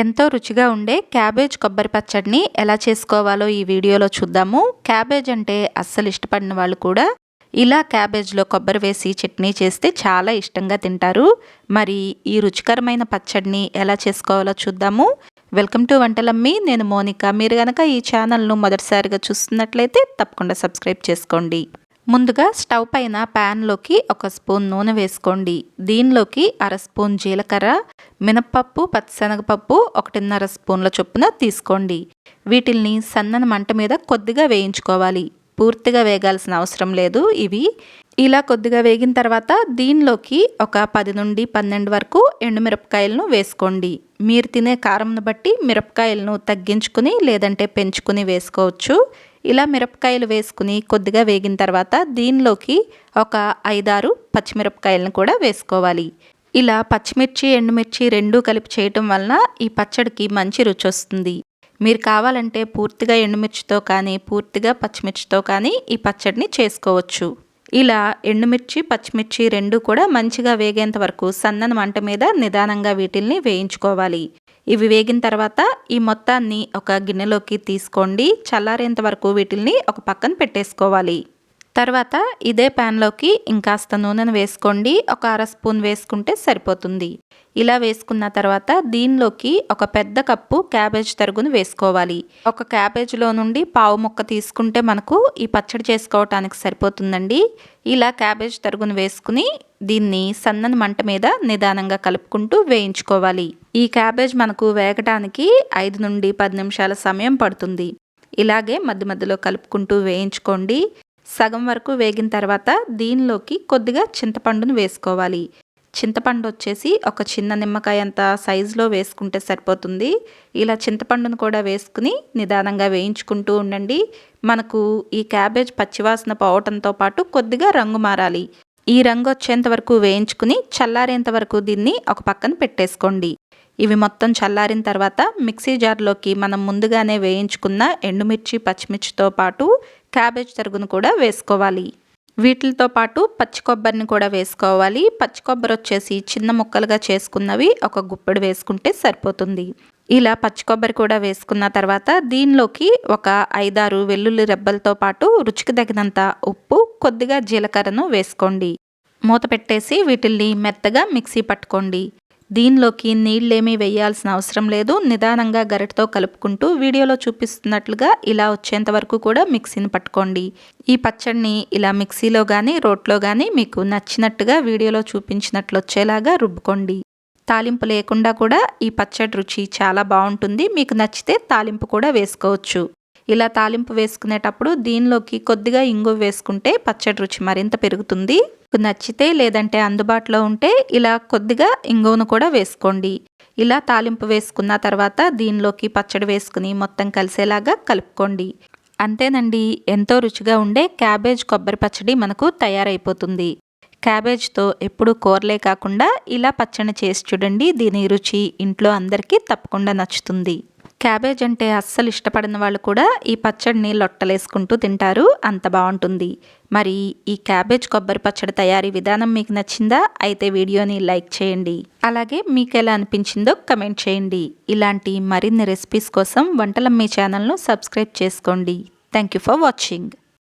ఎంతో రుచిగా ఉండే క్యాబేజ్ కొబ్బరి పచ్చడిని ఎలా చేసుకోవాలో ఈ వీడియోలో చూద్దాము. క్యాబేజ్ అంటే అస్సలు ఇష్టపడిన వాళ్ళు కూడా ఇలా క్యాబేజ్లో కొబ్బరి వేసి చట్నీ చేస్తే చాలా ఇష్టంగా తింటారు. మరి ఈ రుచికరమైన పచ్చడిని ఎలా చేసుకోవాలో చూద్దాము. Welcome to Vantalammi. నేను మోనిక. మీరు కనుక ఈ ఛానల్ను మొదటిసారిగా చూస్తున్నట్లయితే తప్పకుండా సబ్స్క్రైబ్ చేసుకోండి. ముందుగా స్టవ్ పైన ప్యాన్లోకి ఒక స్పూన్ నూనె వేసుకోండి. దీనిలోకి అర స్పూన్ జీలకర్ర మినప్పప్పు పచ్చిశనగపప్పు ఒకటిన్నర స్పూన్ల చొప్పున తీసుకోండి. వీటిల్ని సన్నని మంట మీద కొద్దిగా వేయించుకోవాలి. పూర్తిగా వేగాల్సిన అవసరం లేదు. ఇవి ఇలా కొద్దిగా వేగిన తర్వాత దీనిలోకి ఒక పది నుండి పన్నెండు వరకు ఎండుమిరపకాయలను వేసుకోండి. మీరు తినే కారంను బట్టి మిరపకాయలను తగ్గించుకుని లేదంటే పెంచుకుని వేసుకోవచ్చు. ఇలా మిరపకాయలు వేసుకుని కొద్దిగా వేగిన తర్వాత దీనిలోకి ఒక ఐదారు పచ్చిమిరపకాయలను కూడా వేసుకోవాలి. ఇలా పచ్చిమిర్చి ఎండుమిర్చి రెండూ కలిపి చేయటం వలన ఈ పచ్చడికి మంచి రుచి వస్తుంది. మీరు కావాలంటే పూర్తిగా ఎండుమిర్చితో కానీ పూర్తిగా పచ్చిమిర్చితో కానీ ఈ పచ్చడిని చేసుకోవచ్చు. ఇలా ఎండుమిర్చి పచ్చిమిర్చి రెండు కూడా మంచిగా వేగేంత వరకు సన్నని మంట మీద నిదానంగా వీటిల్ని వేయించుకోవాలి. ఇవి వేగిన తర్వాత ఈ మొత్తాన్ని ఒక గిన్నెలోకి తీసుకోండి. చల్లారేంత వరకు వీటిల్ని ఒక పక్కన పెట్టేసుకోవాలి. తర్వాత ఇదే ప్యాన్లోకి ఇంకాస్త నూనెను వేసుకోండి. ఒక అర స్పూన్ వేసుకుంటే సరిపోతుంది. ఇలా వేసుకున్న తర్వాత దీనిలోకి ఒక పెద్ద కప్పు క్యాబేజ్ తరుగును వేసుకోవాలి. ఒక క్యాబేజ్లో నుండి పావు ముక్క తీసుకుంటే మనకు ఈ పచ్చడి చేసుకోవటానికి సరిపోతుందండి. ఇలా క్యాబేజ్ తరుగును వేసుకుని దీన్ని సన్నని మంట మీద నిదానంగా కలుపుకుంటూ వేయించుకోవాలి. ఈ క్యాబేజ్ మనకు వేగటానికి ఐదు నుండి పది నిమిషాల సమయం పడుతుంది. ఇలాగే మధ్య మధ్యలో కలుపుకుంటూ వేయించుకోండి. సగం వరకు వేగిన తర్వాత దీనిలోకి కొద్దిగా చింతపండును వేసుకోవాలి. చింతపండు వచ్చేసి ఒక చిన్న నిమ్మకాయ అంత సైజులో వేసుకుంటే సరిపోతుంది. ఇలా చింతపండును కూడా వేసుకుని నిదానంగా వేయించుకుంటూ ఉండండి. మనకు ఈ క్యాబేజ్ పచ్చివాసన పోవటంతో పాటు కొద్దిగా రంగు మారాలి. ఈ రంగు వచ్చేంత వరకు వేయించుకుని చల్లారేంత వరకు దీన్ని ఒక పక్కన పెట్టేసుకోండి. ఇవి మొత్తం చల్లారిన తర్వాత మిక్సీ జార్లోకి మనం ముందుగానే వేయించుకున్న ఎండుమిర్చి పచ్చిమిర్చితో పాటు క్యాబేజ్ తరుగును కూడా వేసుకోవాలి. వీటితో పాటు పచ్చి కొబ్బరిని కూడా వేసుకోవాలి. పచ్చి కొబ్బరి వచ్చేసి చిన్న ముక్కలుగా చేసుకున్నవి ఒక గుప్పెడు వేసుకుంటే సరిపోతుంది. ఇలా పచ్చి కొబ్బరి కూడా వేసుకున్న తర్వాత దీనిలోకి ఒక ఐదారు వెల్లుల్లి రెబ్బలతో పాటు రుచికి తగినంత ఉప్పు కొద్దిగా జీలకర్రను వేసుకోండి. మూత పెట్టేసి వీటిల్ని మెత్తగా మిక్సీ పట్టుకోండి. దీనిలోకి నీళ్ళేమీ వేయాల్సిన అవసరం లేదు. నిదానంగా గరిటతో కలుపుకుంటూ వీడియోలో చూపిస్తున్నట్లుగా ఇలా వచ్చేంత వరకు కూడా మిక్సీని పట్టుకోండి. ఈ పచ్చడిని ఇలా మిక్సీలో కానీ రోట్లో కానీ మీకు నచ్చినట్టుగా వీడియోలో చూపించినట్లు వచ్చేలాగా రుబ్బుకోండి. తాలింపు లేకుండా కూడా ఈ పచ్చడి రుచి చాలా బాగుంటుంది. మీకు నచ్చితే తాలింపు కూడా వేసుకోవచ్చు. ఇలా తాలింపు వేసుకునేటప్పుడు దీనిలోకి కొద్దిగా ఇంగు వేసుకుంటే పచ్చడి రుచి మరింత పెరుగుతుంది. నచ్చితే లేదంటే అందుబాటులో ఉంటే ఇలా కొద్దిగా ఇంగువను కూడా వేసుకోండి. ఇలా తాలింపు వేసుకున్న తర్వాత దీనిలోకి పచ్చడి వేసుకుని మొత్తం కలిసేలాగా కలుపుకోండి. అంతేనండి ఎంతో రుచిగా ఉండే క్యాబేజ్ కొబ్బరి పచ్చడి మనకు తయారైపోతుంది. క్యాబేజ్తో ఎప్పుడు కూరలే కాకుండా ఇలా పచ్చడి చేసి చూడండి దీని రుచి ఇంట్లో అందరికీ తప్పకుండా నచ్చుతుంది. క్యాబేజ్ అంటే అస్సలు ఇష్టపడిన వాళ్ళు కూడా ఈ పచ్చడిని లొట్టలేసుకుంటూ తింటారు. అంత బాగుంటుంది. మరి ఈ క్యాబేజ్ కొబ్బరి పచ్చడి తయారీ విధానం మీకు నచ్చిందా? అయితే వీడియోని లైక్ చేయండి. అలాగే మీకు ఎలా అనిపించిందో కమెంట్ చేయండి. ఇలాంటి మరిన్ని రెసిపీస్ కోసం వంటలమ్మీ ఛానల్ను సబ్స్క్రైబ్ చేసుకోండి. Thank you for watching.